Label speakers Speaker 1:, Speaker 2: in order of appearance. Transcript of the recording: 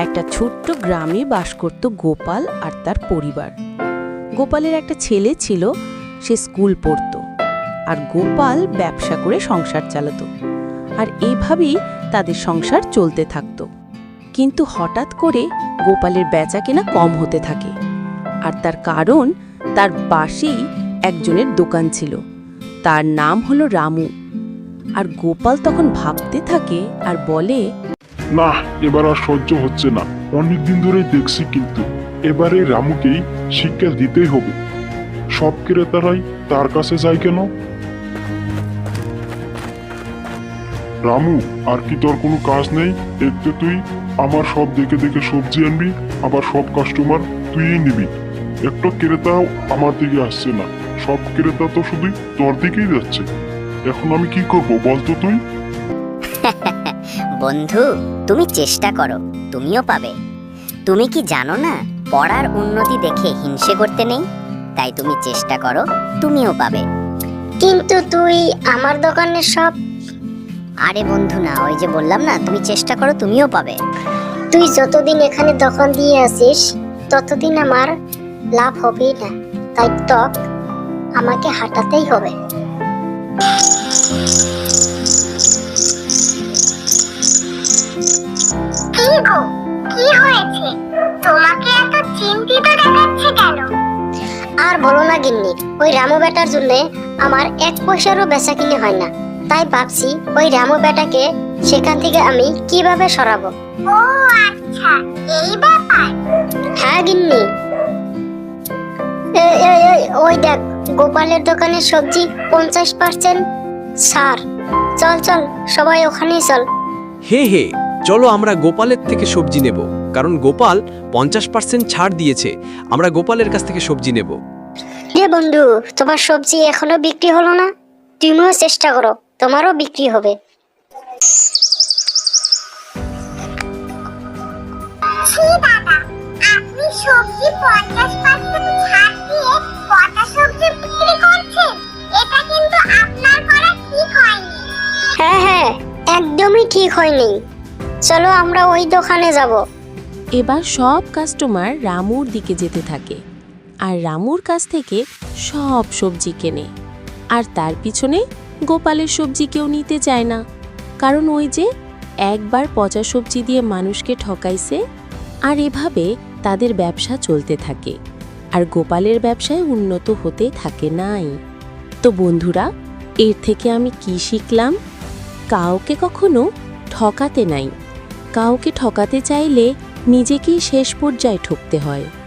Speaker 1: একটা ছোট্ট গ্রামে বাস করত গোপাল আর তার পরিবার। গোপালের একটা ছেলে ছিল, সে স্কুল পড়তো আর গোপাল ব্যবসা করে সংসার চালাতো আর এইভাবেই তাদের সংসার চলতে থাকতো। কিন্তু হঠাৎ করে গোপালের বেচা কেনা কম হতে থাকে আর তার কারণ তার পাশেই একজনের দোকান ছিল। তার নাম হলো রামু। আর গোপাল তখন ভাবতে থাকে আর বলে
Speaker 2: না, এবার আর সহ্য হচ্ছে না। অনেকদিন ধরেই দেখছি কিন্তু, এবারে রামুকেই শিক্ষা দিতেই হবে। সব ক্রেতারাই তার কাছে যায় কেন? রামু, আর কি তোর কোনো কাজ নেই? একটু তুই আমার সব দেখে দেখে সবজি আনবি, আবার সব কাস্টমার তুইই নিবি। একটা ক্রেতাও আমার দিকে আসছে না। সব ক্রেতা তো শুধু তোর দিকেই যাচ্ছে। এখন আমি কি করব বলতো তুই?
Speaker 3: বন্ধু তুমি চেষ্টা করো তুমিও পাবে। তুমি কি জানো না পড়ার উন্নতি দেখে হিংসে করতে নেই? তাই তুমি চেষ্টা করো তুমিও পাবে।
Speaker 4: কিন্তু তুই আমার দোকানের সব
Speaker 3: আরে বন্ধু না ওই যে বললাম না তুমি চেষ্টা করো তুমিও পাবে।
Speaker 4: তুই যতদিন এখানে দোকান দিয়ে আসিস ততদিন আমার লাভ হবেই না। তাই টক আমাকে হাঁটাতেই হবে। চিন্তিত দেখাচ্ছে কেন? আর বলো না গিন্নি ওই রামু বেটার জন্য আমার এক পয়সারও বেচা কিনে হয় না। তাই ভাবছি ওই রামু বেটাকে সেখান থেকে আমি কীভাবে সরাবো? ও আচ্ছা এই ব্যাপার। হ্যাঁ গিন্নি। ওই দেখ গোপালের দোকানের সবজি পঞ্চাশ পার্সেন্ট ছাড় চল চল সবাই ওখানেই চল।
Speaker 5: হে হে চলো আমরা গোপালের থেকে সবজি নেব। কারণ গোপাল পঞ্চাশ পার্সেন্ট ছাড় দিয়েছে। আমরা গোপালের কাছ থেকে সবজি নেব।
Speaker 4: রে বন্ধু তোমার সবজি এখনও বিক্রি হলো না? তুমিও চেষ্টা করো তোমারও বিক্রি হবে।
Speaker 6: সবজি পঞ্চাশ পার্সেন্ট ছাড় দিয়ে কটা সবজি বিক্রি করছেন? এটা কিন্তু আপনার করা ঠিক হয়নি।
Speaker 4: হ্যাঁ হ্যাঁ একদমই ঠিক হয়নি। চলো আমরা ওই দোকানে যাব।
Speaker 1: এবার সব কাস্টমার রামুর দিকে যেতে থাকে। আর রামুর কাছ থেকে সব সবজি কেনে। আর তার পিছনে গোপালের সবজি কেউ নিতে চায় না। কারণ ওই যে একবার পচা সবজি দিয়ে মানুষকে ঠকাইছে, আর এভাবে তাদের ব্যবসা চলতে থাকে। আর গোপালের ব্যবসায় উন্নত হতে থাকে নাই। তো বন্ধুরা, এর থেকে আমি কি শিখলাম? কাউকে কখনো ঠকাতে নাই। কাউকে ঠকাতে চাইলে নিজেকেই শেষ পর্যায়ে ঠকতে হয়।